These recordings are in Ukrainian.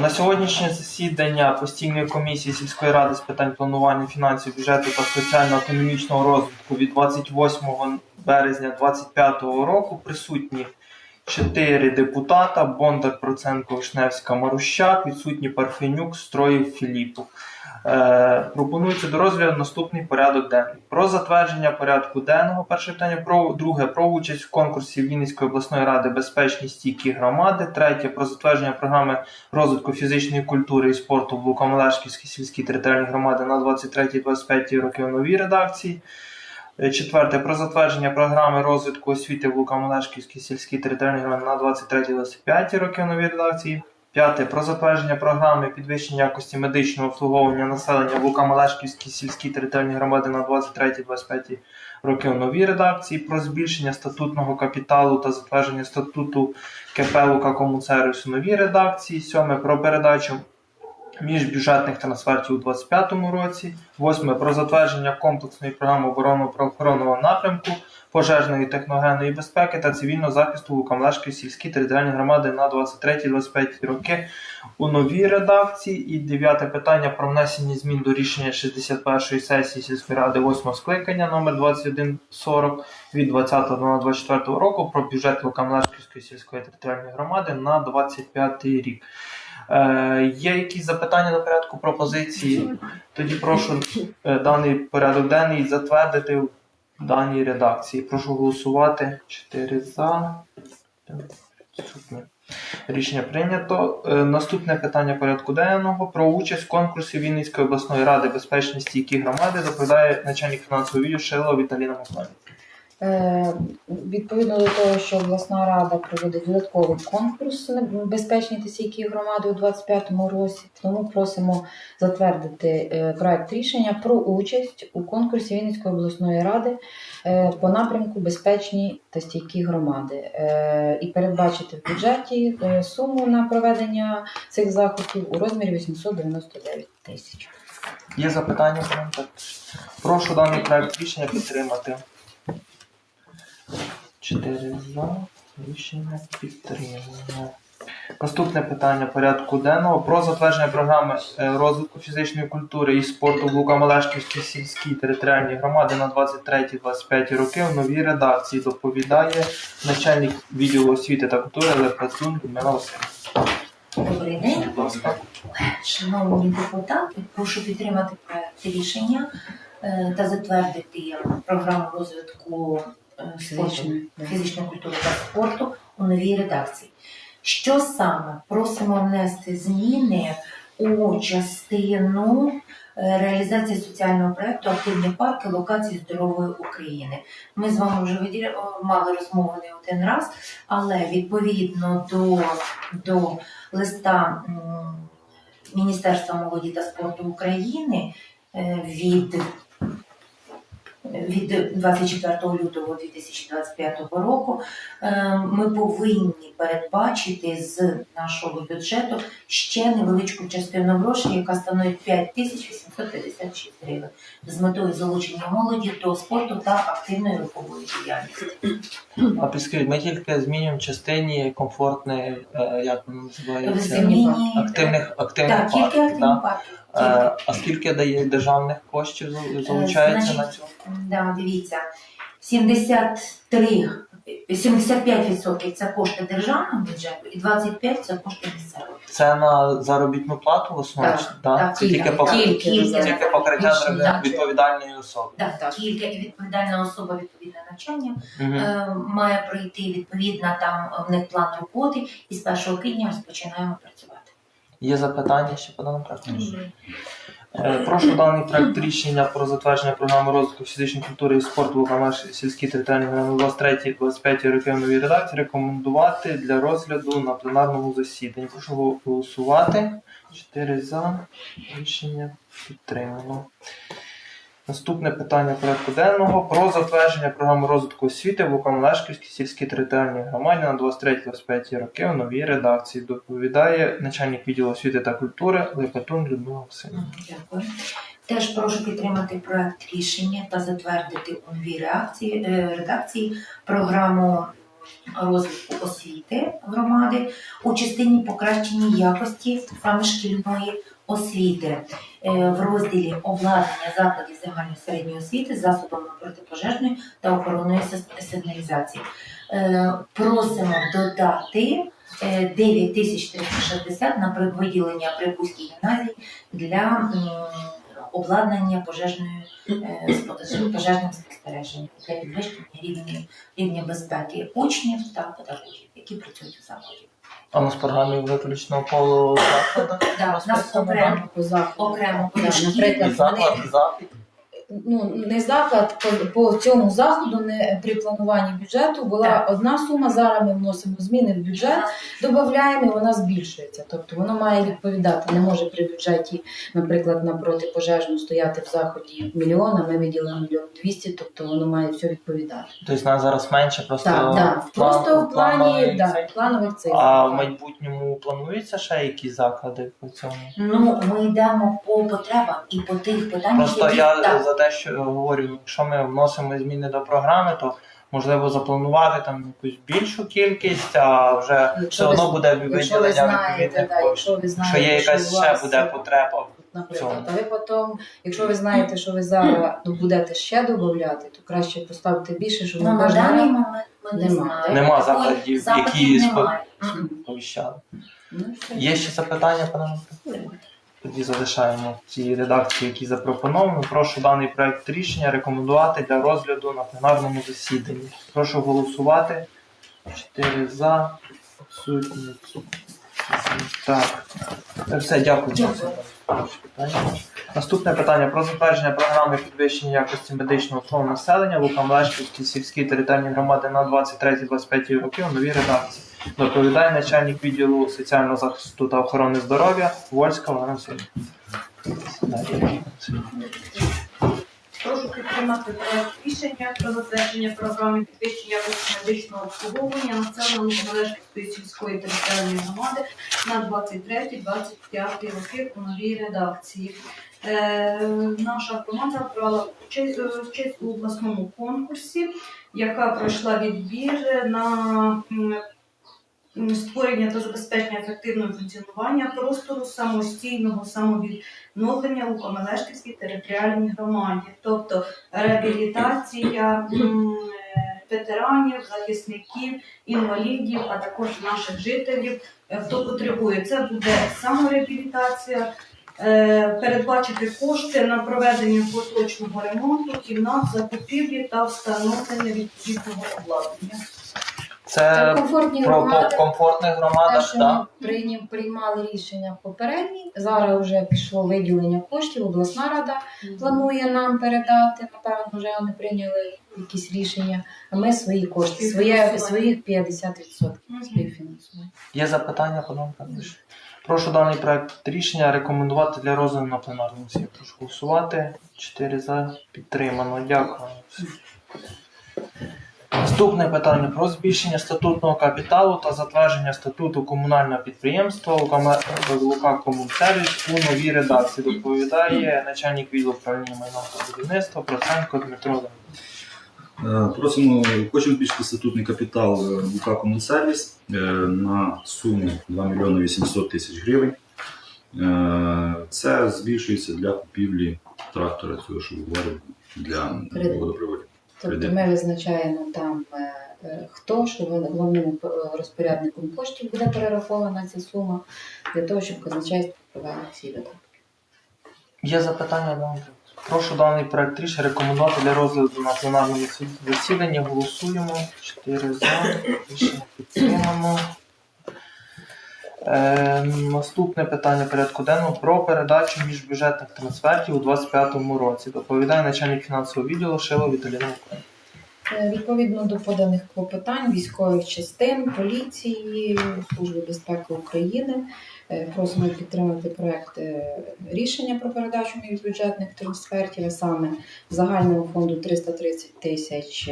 На сьогоднішнє засідання постійної комісії сільської ради з питань планування фінансів, бюджету та соціально-економічного розвитку від 28 березня 2025 року присутні чотири депутата: Бондар, Проценко, Вишневська, Марущак, відсутні Парфенюк, Строїв, Філіпов. Е, пропонується до розгляду наступний порядок денний. Про затвердження порядку денного перше питання, про друге про участь в конкурсі Вінницької обласної ради безпечні стійкі громади. Третє про затвердження програми розвитку фізичної культури і спорту в Лукомолешківській сільській територіальній громади на 23-25 роки в новій редакції. Е, Четверте про затвердження програми розвитку освіти в Лукомолешківській сільській територіальній громаді на 23-25 роки в новій редакції. П'яте про затвердження програми підвищення якості медичного обслуговування населення в Лука-Малешківській сільській територіальній громади на 23-25 роки у новій редакції. Про збільшення статутного капіталу та затвердження статуту КП Лука Комуцервіс у новій редакції. Сьоме про передачу міжбюджетних трансфертів у 2025 році. Восьме про затвердження комплексної програми оборонно-правоохоронного напрямку пожежної техногенної безпеки та цивільного захисту Лукамлешкої сільській територіальної громади на 23-25 роки у новій редакції. І дев'яте питання про внесення змін до рішення 61-ї сесії сільської ради 8 скликання номер 2140 від 20 на 24 року про бюджет Лукамлешківської сільської територіальної громади на 25 рік. Е, є якісь запитання на порядку пропозиції? Тоді прошу е, даний порядок денний затвердити в даній редакції. Прошу голосувати. 4 за. Рішення прийнято. Е, Наступне питання порядку денного про участь в конкурсі Вінницької обласної ради безпечності які громади доповідає начальник фінансового відділу Шилова Віталіна Михайлівна. Е, Відповідно до того, що обласна рада проводить додатковий конкурс безпечні та стійкі громади у 2025 році, тому просимо затвердити е, проект рішення про участь у конкурсі Вінницької обласної ради е, по напрямку безпечні та стійкі громади і передбачити в бюджеті суму на проведення цих заходів у розмірі 899 тисяч. Є запитання? Прошу даний проект рішення підтримати. 4 за. Рішення підтримано. Наступне питання порядку денного про затвердження програми е, розвитку фізичної культури і спорту в Лука-Малешківській сільській територіальній громади на 23-25 роки в новій редакції доповідає начальник відділу освіти та культури Лепецун Людмила Васильівна. Добрий день, шановні депутати. Прошу підтримати проект рішення е, та затвердити програму розвитку Фізичної, да. фізичної культури та спорту у новій редакції. Що саме просимо внести зміни у частину е, реалізації соціального проекту Активні парки локації здорової України. Ми з вами вже виділя- мали розмову не один раз, але відповідно до, до листа Міністерства молоді та спорту України е, від, від 24 лютого 2025 року е, ми повинні передбачити з нашого бюджету ще невеличку частину грошей, яка становить 5856 гривень, з метою залучення молоді до спорту та активної рухової діяльності. А підскажіть, ми тільки змінюємо частині комфортне, як називається? Активних, активних так, тільки парків, активні да? парки. Е, А скільки дає державних коштів залучається значить, на цю? Да, дивіться, 73, 75% це кошти державного бюджету і 25% це кошти місцевого. Це на заробітну плату в основі? Так, да? так, Це тільки, пок... тільки, тільки, тільки. покриття Більше відповідальної особи. Так, Так. тільки відповідальна особа, відповідне навчання Мгм. е, має пройти відповідно там в них план роботи, і з 1 квітня розпочинаємо працювати. Є запитання ще по даному проекту? Прошу даний проект рішення про затвердження програми розвитку фізичної культури і спорту Лугамаш сільській територіальній громаді 23-25 років новій редакції рекомендувати для розгляду на пленарному засіданні. Прошу голосувати. 4 за. Рішення підтримано. Наступне питання порядку денного про затвердження програми розвитку освіти в Лукомлешківській сільській територіальній громаді на 23-25 роки у новій редакції. Доповідає начальник відділу освіти та культури Лепетун Людмила Васильівна. Дякую. Теж прошу підтримати проект рішення та затвердити у новій реакції, е, редакції програму розвитку освіти громади у частині покращення якості саме шкільної освіти Е, в розділі обладнання закладів загальної середньої освіти засобами протипожежної та охоронної сигналізації. Е, Просимо додати е, 9360 на при- виділення Прибузькій гімназії для обладнання пожежної е, пожежним спостереженням для підвищення рівня, рівня безпеки учнів та педагогів, які працюють у закладі. А у нас програмі виключно по закладах. Да, у нас окремо по заходу. окремо Да, по. Наприклад, заклад, заклад. Ну не заклад по, по цьому заходу не при плануванні бюджету була Так. одна сума. Зараз ми вносимо зміни в бюджет, додаємо і вона збільшується. Тобто воно має відповідати. Не може при бюджеті, наприклад, на протипожежну стояти в заході мільйон, а ми виділимо мільйон двісті, тобто воно має все відповідати. Тобто нас зараз менше, просто Так, так. план- Просто в плані да, планових цифр. А в майбутньому плануються ще якісь заклади по цьому? Ну, ми йдемо по потребам і по тих питаннях, Просто які я так, те, що говорю, якщо ми вносимо зміни до програми, то можливо запланувати там якусь більшу кількість, а вже Якщо все ви- одно буде виділення відповідних коштів. Що є якась ще вас, буде потреба. Наприклад, а ви потім, якщо ви знаєте, що ви зараз будете ще додати, то краще поставити більше, щоб ну, ви на даний момент ми не Нема. знаємо. Нема закладів, які немає. Мгм. Повіщали. Ну. Є ще запитання, пане? Тоді залишаємо ці редакції, які запропоновані. Прошу даний проект рішення рекомендувати для розгляду на пленарному засіданні. Прошу голосувати. Чотири за. Сутні. Так. Все, дякую. Наступне питання про затвердження програми підвищення якості медичного слова населення в Лукамлешківській сільській територіальній громади на 23-25 роки у новій редакції. Доповідає начальник відділу соціального захисту та охорони здоров'я Вольська Олена. Прошу підтримати проект рішення про затвердження програми підвищення медичного обслуговування населення Малешківської сільської територіальної громади на 23-25 роки у новій редакції. Е, наша команда брала участь, е, у обласному конкурсі, яка пройшла відбір на створення та забезпечення ефективного функціонування простору самостійного самовідновлення у Комелешківській територіальній громаді, тобто реабілітація е, ветеранів, захисників, інвалідів, а також наших жителів, е, хто потребує. Це буде самореабілітація. е, Передбачити кошти на проведення поточного ремонту кімнат, закупівлі та встановлення відповідного обладнання. Це комфортні про громади. комфортних Те, що так? ми прийняв, приймали рішення попередні. Зараз вже пішло виділення коштів. Обласна рада планує нам передати. Напевно, вже вони прийняли якісь рішення. А ми свої кошти, своє, своїх 50% співфінансування. Є запитання, пане Прошу даний проект рішення рекомендувати для розгляду на пленарному засіданні. Прошу голосувати. 4 за підтримано. Дякую. Наступне питання про збільшення статутного капіталу та затвердження статуту комунального підприємства Лука Комунсервіс у новій редакції. Доповідає начальник відділу управління майном та будівництва Проценко Дмитро Леонідович. Е, Просимо, хочемо збільшити статутний капітал е, УК «Комунсервіс» е, на суму 2 мільйони 800 тисяч гривень. Це збільшується для купівлі трактора, цього, що говорив, для Кредит. Тобто ми визначаємо там е, е, хто, що головним е, розпорядником коштів буде перерахована ця сума для того, щоб казначейство провело ці видатки. Є запитання до Прошу даний проект рішення рекомендувати для розгляду на пленарному засіданні. Голосуємо. 4 за. Рішення підтримано. Е, наступне питання порядку денного про передачу міжбюджетних трансфертів у 2025 році. Доповідає начальник фінансового відділу Шило Віталіна. Миколаївна. Е, Відповідно до поданих клопотань військових частин, поліції, Служби безпеки України е, просимо підтримати проект е, рішення про передачу міжбюджетних трансфертів, а саме з загального фонду 330 тисяч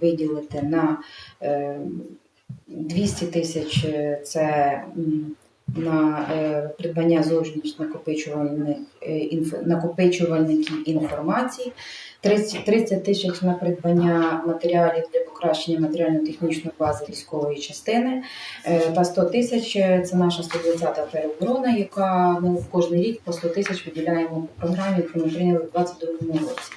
виділити на 200 тисяч е, це на е, придбання зовнішніх накопичувальних е, накопичувальників інформації, 30 30 тисяч на придбання матеріалів для покращення матеріально-технічної бази військової частини та 100 тисяч це наша 120-та тероборона, яка ми в кожний рік по 100 тисяч виділяємо по програмі, яку ми прийняли в 2022 році.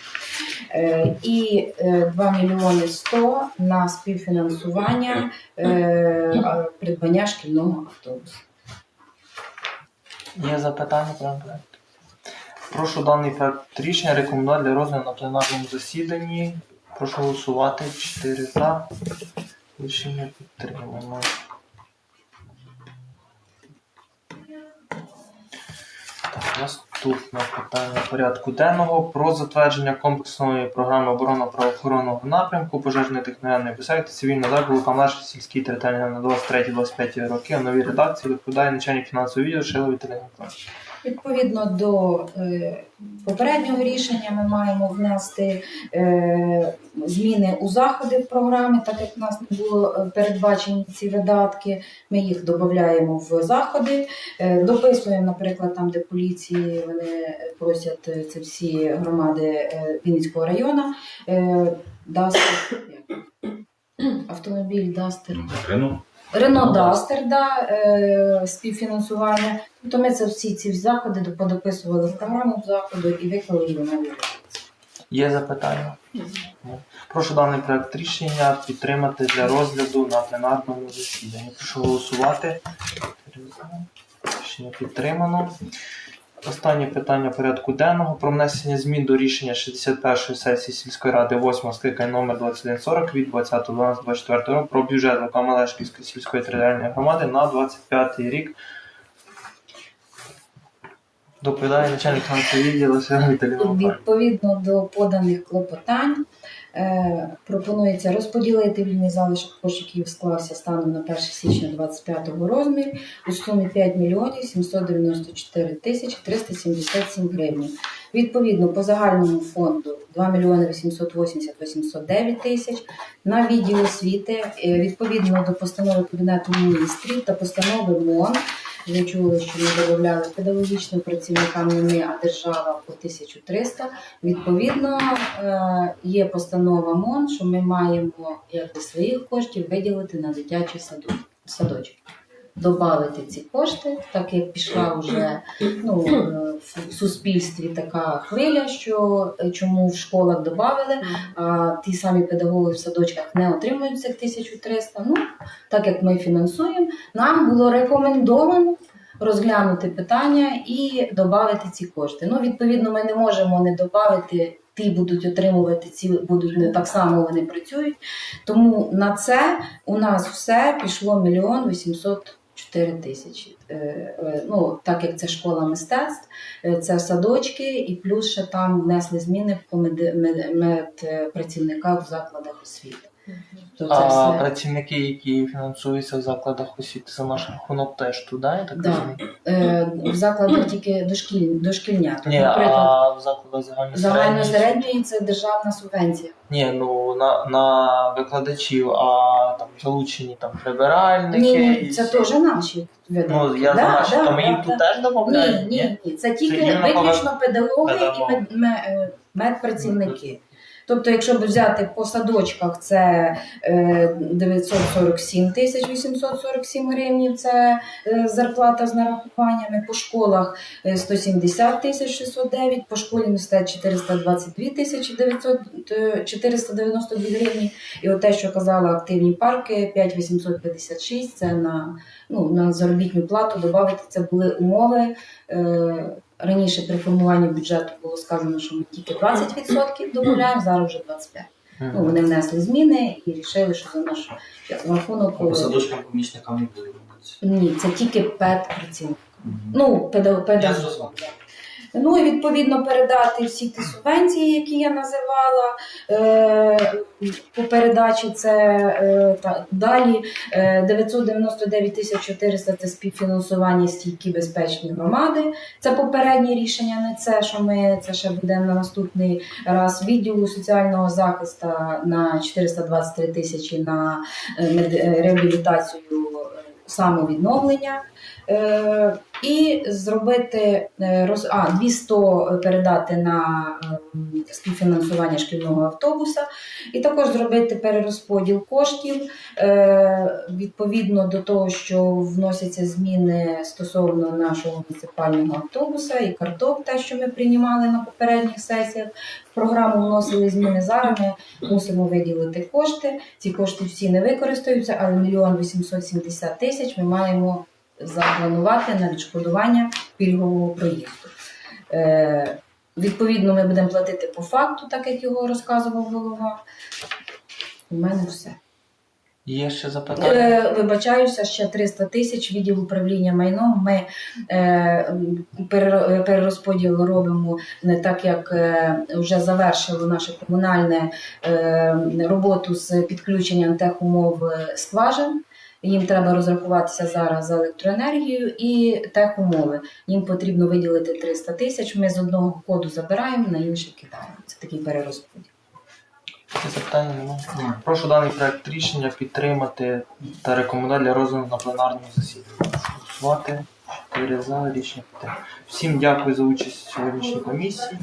Е, І е, 2 мільйони 100 на співфінансування е, придбання шкільного автобусу. Є запитання про проект? Прошу даний проект рішення рекомендувати для розгляду на пленарному засіданні. Прошу голосувати 4 за. Рішення підтримано. Так, наступне питання порядку денного про затвердження комплексної програми оборонно-правоохоронного напрямку, пожежної техногенної безпеки цивільного захисту Камлашки сільській територіальній на 23-25 роки. У новій редакції відповідає начальник фінансового відділу Шилові Віталій. Відповідно до е, попереднього рішення, ми маємо внести е, зміни у заходи в програмі, так як в нас не було е, передбачені ці видатки. Ми їх додаємо в заходи, дописуємо, наприклад, там, де поліції вони просять це всі громади Вінницького району. Дастер, автомобіль Дастер. Рено. Дастер, да, е, співфінансування. Тобто ми це всі ці заходи подописували в програму заходу і виклали його на вулицю. Є запитання? Прошу даний проект рішення підтримати для розгляду на пленарному засіданні. Прошу голосувати. Рішення підтримано. Останнє питання порядку денного про внесення змін до рішення 61-ї сесії сільської ради 8 скликання номер 2140 від 20.12.24 року про бюджет Лука-Малешківської сільської територіальної громади на 25 рік. Доповідає начальник фінансового відділу Сергій Віталій. Відповідно до поданих клопотань пропонується розподілити вільний залишок коштів, який склався станом на 1 січня 2025 розмірі у сумі 5 мільйонів 794 тисячі 377 гривень. Відповідно, по загальному фонду 2 мільйони 880 809 тисяч. На відділ освіти, е, відповідно до постанови Кабінету міністрів та постанови МОН, ви чули, що ми додавали педагогічним працівникам не ми, а держава по 1300. Відповідно, е, є постанова МОН, що ми маємо як якби своїх коштів виділити на дитячий садочок. Добавити ці кошти, так як пішла вже ну, е, в суспільстві така хвиля, що е, чому в школах додали, а ті самі педагоги в садочках не отримують цих 1300. Ну, так як ми фінансуємо, нам було рекомендовано розглянути питання і додати ці кошти. Ну, відповідно, ми не можемо не додати. Ті будуть отримувати ці будуть не так само вони працюють. Тому на це у нас все пішло мільйон вісімсот чотири тисячі. Е, е, Ну так як це школа мистецтв, е, це садочки, і плюс ще там внесли зміни меди- медпрацівниках в закладах освіти. То це А все. працівники, які фінансуються в закладах освіти за наш рахунок, теж туди, я так Да. розумію? Е, в закладах тільки дошкіль, дошкільня. Ні, Наприклад, а в закладах загальної загально середньої? це державна субвенція. Ні, ну на, на викладачів, а там залучені там прибиральники. Ні, ні, це теж наші видатки. Ну, я за наші, то ми їм тут теж Ні, додаємо? ні, ні. Це тільки іменно виключно педагоги педагоги. і мед, ме- е, медпрацівники. Тобто, якщо б взяти по садочках, це е, 947 тисяч 847 гривень, це е, зарплата з нарахуваннями, по школах е, 170 тисяч 609, по школі мистецтв 422 тисячі 900, е, 492 гривні. І от те, що казала активні парки, 5856, це на, ну, на заробітну плату додати. Це були умови. Е, Раніше при формуванні бюджету було сказано, що ми тільки 20% додаємо, зараз вже 25%. Мгм. Ну, вони внесли зміни і рішили, що за наш рахунок. По садочкам помічникам не буде. Ні, це тільки педпрацівник. Mm-hmm. Ну, педагог. Я зрозумів. Ну і відповідно передати всі ті субвенції, які я називала е, по передачі. Це е, та, далі е, 999 тисяч 400 – це співфінансування стійкі безпечні громади. Це попереднє рішення, не це, що ми це ще буде на наступний раз. Відділу соціального захисту на 423 тисячі на е, е, реабілітацію самовідновлення. Е, і зробити е, роз... а, 200 передати на ем, співфінансування шкільного автобуса, і також зробити перерозподіл коштів е, відповідно до того, що вносяться зміни стосовно нашого муніципального автобуса і карток, те, що ми приймали на попередніх сесіях. В програму вносили зміни. Зараз ми мусимо виділити кошти. Ці кошти всі не використаються, але мільйон 870 тисяч ми маємо запланувати на відшкодування пільгового проєкту. Е, відповідно, ми будемо платити по факту, так як його розказував голова. У мене все. Є ще запитання? Е, вибачаюся, ще 300 тисяч відділ управління майном. Ми е, перерозподіл робимо не так, як е, вже завершило наше комунальне е, роботу з підключенням техумов е, скважин. Їм треба розрахуватися зараз за електроенергію і техумови. Їм потрібно виділити 300 тисяч. Ми з одного коду забираємо, на інший кидаємо. Це такий перерозподіл. Запитання немає? Прошу даний проект рішення підтримати та рекомендувати для розгляду на пленарному засіданні. Голосувати. Рішення підтримати. Всім дякую за участь в сьогоднішній комісії.